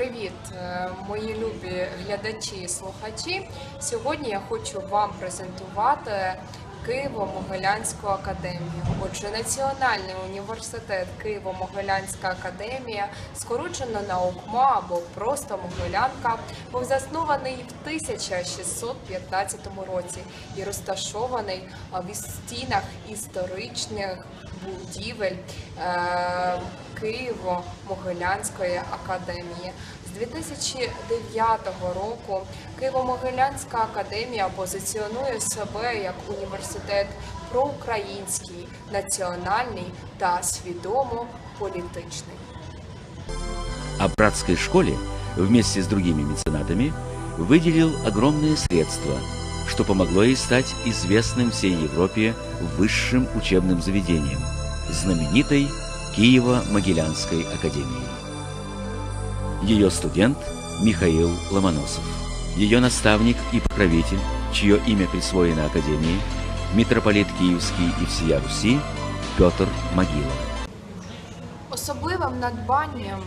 Привіт, е, мої любі глядачі і слухачі. Сьогодні я хочу вам презентувати Києво-Могилянську академію. Отже, Національний університет Києво-Могилянська академія, скорочено наукма або просто Могилянка, був заснований в 1615 році і розташований в стінах історичних будівель е, Києво-Могилянської академії. З 2009 року Києво-Могилянська академія позиціонує себе як університет проукраїнський, національний та свідомо політичний. О братской школе вместе с другими меценатами выделил огромные средства, что помогло ей стать известным всей Европе высшим учебным заведением, знаменитой Киево-Могилянской академией. Ее студент Михаил Ломоносов, ее наставник и покровитель, чье имя присвоено Академии, митрополит Киевский и всея Руси Петр Могила. Особливим надбанням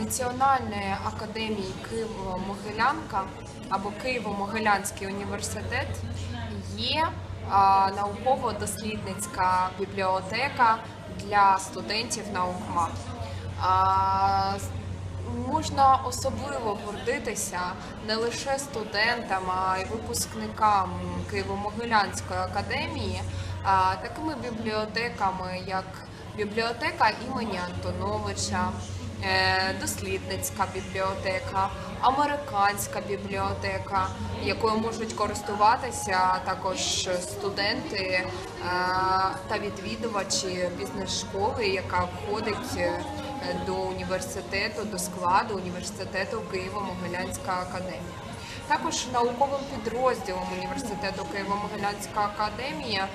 Національної академії Києво-Могилянка або Києво-Могилянський університет є науково-дослідницька бібліотека для студентів с- Можна особливо гордитися не лише студентам, а й випускникам Києво-Могилянської академії, а, такими бібліотеками, як бібліотека імені Антоновича, е, дослідницька бібліотека, американська бібліотека, якою можуть користуватися також студенти е, та відвідувачі бізнес-школи, яка входить е, до університету, до складу університету Києво-Могилянська академія. Також науковим підрозділом університету Києво-Могилянська академія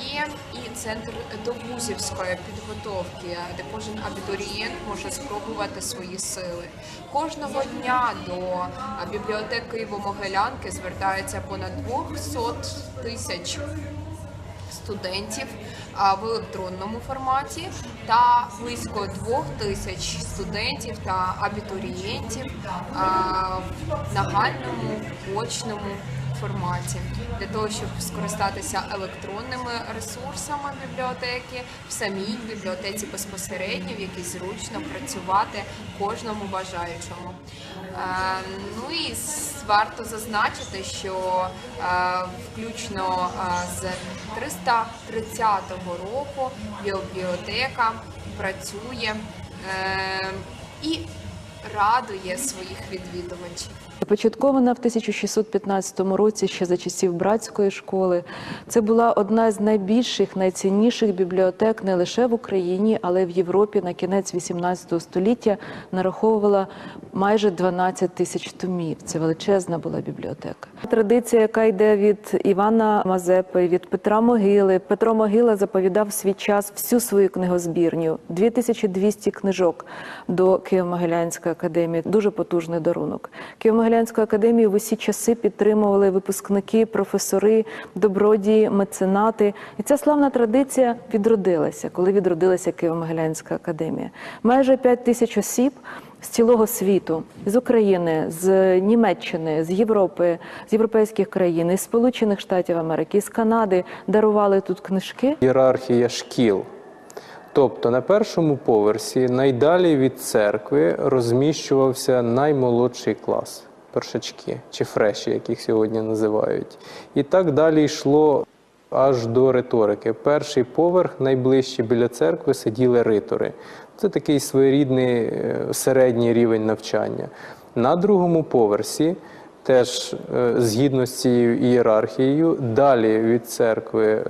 є і центр довузівської підготовки, де кожен абітурієнт може спробувати свої сили. Кожного дня до а, бібліотек Києво-Могилянки звертається понад 200 тисяч студентів в електронному форматі та близько двох тисяч студентів та абітурієнтів в нагальному очному форматі для того, щоб скористатися електронними ресурсами бібліотеки в самій бібліотеці безпосередньо, в якій зручно працювати кожному бажаючому. Е, Ну і варто зазначити, що е, включно е, з 330 року бібліотека працює і радує своїх відвідувачів. Започаткована в 1615 році ще за часів братської школи. Це була одна з найбільших, найцінніших бібліотек не лише в Україні, але й в Європі на кінець 18 століття нараховувала майже 12 тисяч томів. Це величезна була бібліотека. Традиція, яка йде від Івана Мазепи, від Петра Могили. Петро Могила заповідав свій час всю свою книгозбірню 2200 книжок до Києво-Могилянської академії. Дуже потужний дарунок. Києво-Могилянську академію в усі часи підтримували випускники, професори, добродії, меценати. І ця славна традиція відродилася, коли відродилася Києво-Могилянська академія. Майже 5 тисяч осіб. З цілого світу, з України, з Німеччини, з Європи, з європейських країн, із Сполучених Штатів Америки, з Канади дарували тут книжки. ієрархія шкіл. Тобто на першому поверсі найдалі від церкви розміщувався наймолодший клас першачки чи фреші, як їх сьогодні називають. І так далі йшло аж до риторики. Перший поверх, найближче біля церкви, сиділи ритори. Це такий своєрідний е, середній рівень навчання. На другому поверсі теж е, згідно з цією ієрархією, далі від церкви е,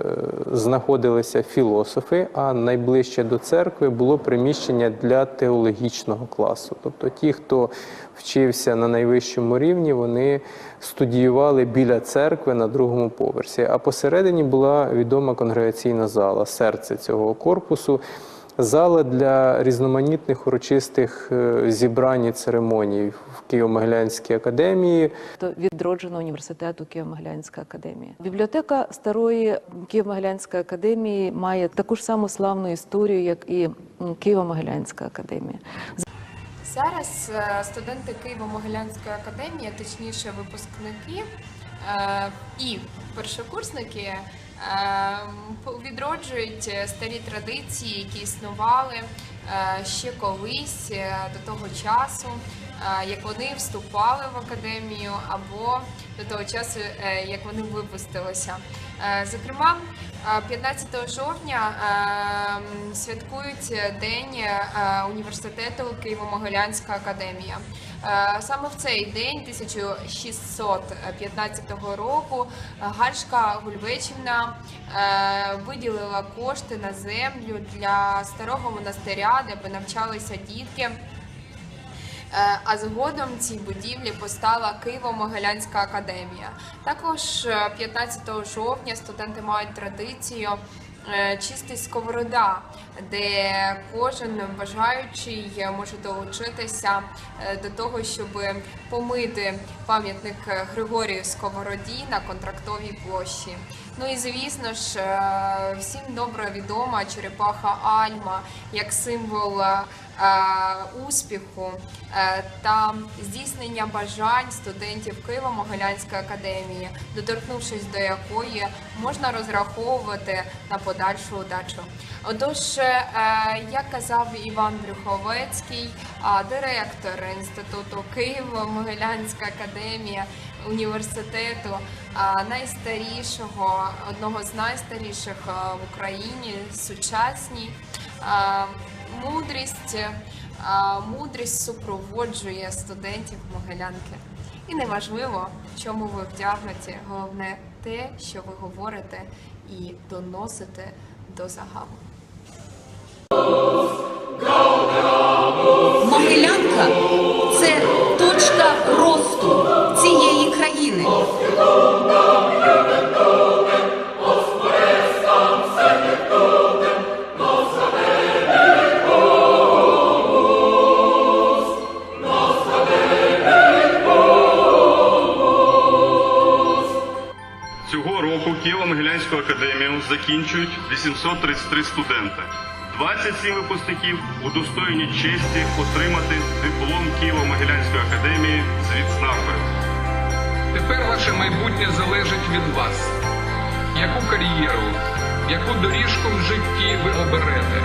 знаходилися філософи, а найближче до церкви було приміщення для теологічного класу. Тобто ті, хто вчився на найвищому рівні, вони студіювали біля церкви на другому поверсі. А посередині була відома конгрегаційна зала, серце цього корпусу. Зала для різноманітних урочистих е, зібрань і церемоній в Києво-Могилянській академії. до відродженого університету Києво-Могилянська академія. Бібліотека старої Києво-Могилянської академії має таку ж саму славну історію, як і Києво-Могилянська академія. Зараз е, студенти Києво-Могилянської академії, точніше випускники е, і першокурсники відроджують е, старі традиції, які існували е, ще колись е, до того часу, як вони вступали в академію, або до того часу, як вони випустилися. Зокрема, е, 15 жовтня е, святкують День університету Києво-Могилянська академія. Е, Саме в цей день, 1615 року, е, Гальшка Гульвечівна е, виділила кошти на землю для старого монастиря, де навчалися дітки. А згодом цій будівлі постала Києво-Могилянська академія. Також е, 15 жовтня студенти мають традицію чистий сковорода, де кожен бажаючий е, може долучитися е, до того, щоб помити пам'ятник е, Григорію Сковороді на контрактовій площі. Ну і звісно ж, е, всім добре відома черепаха Альма як символ е, успіху е, та здійснення бажань студентів Києво-Могилянської академії, доторкнувшись до якої можна розраховувати на подальшу удачу. Отож, е, як казав Іван Брюховецький, директор інституту Києво-Могилянська академія університету, найстарішого, одного з найстаріших в Україні, сучасній. Мудрість, а, мудрість супроводжує студентів Могилянки. І неважливо, в чому ви вдягнуті, головне те, що ви говорите і доносите до загалу. Києво-Могилянську академію закінчують 833 студенти. 27 випускників удостоєні честі отримати диплом Києво-Могилянської академії з відзнакою. Тепер ваше майбутнє залежить від вас. Яку кар'єру, яку доріжку в житті ви оберете,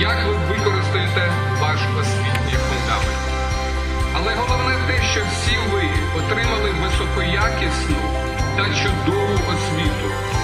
як ви використаєте ваш освітній фундамент. Але головне те, що всі ви отримали високоякісну та чудову освіту,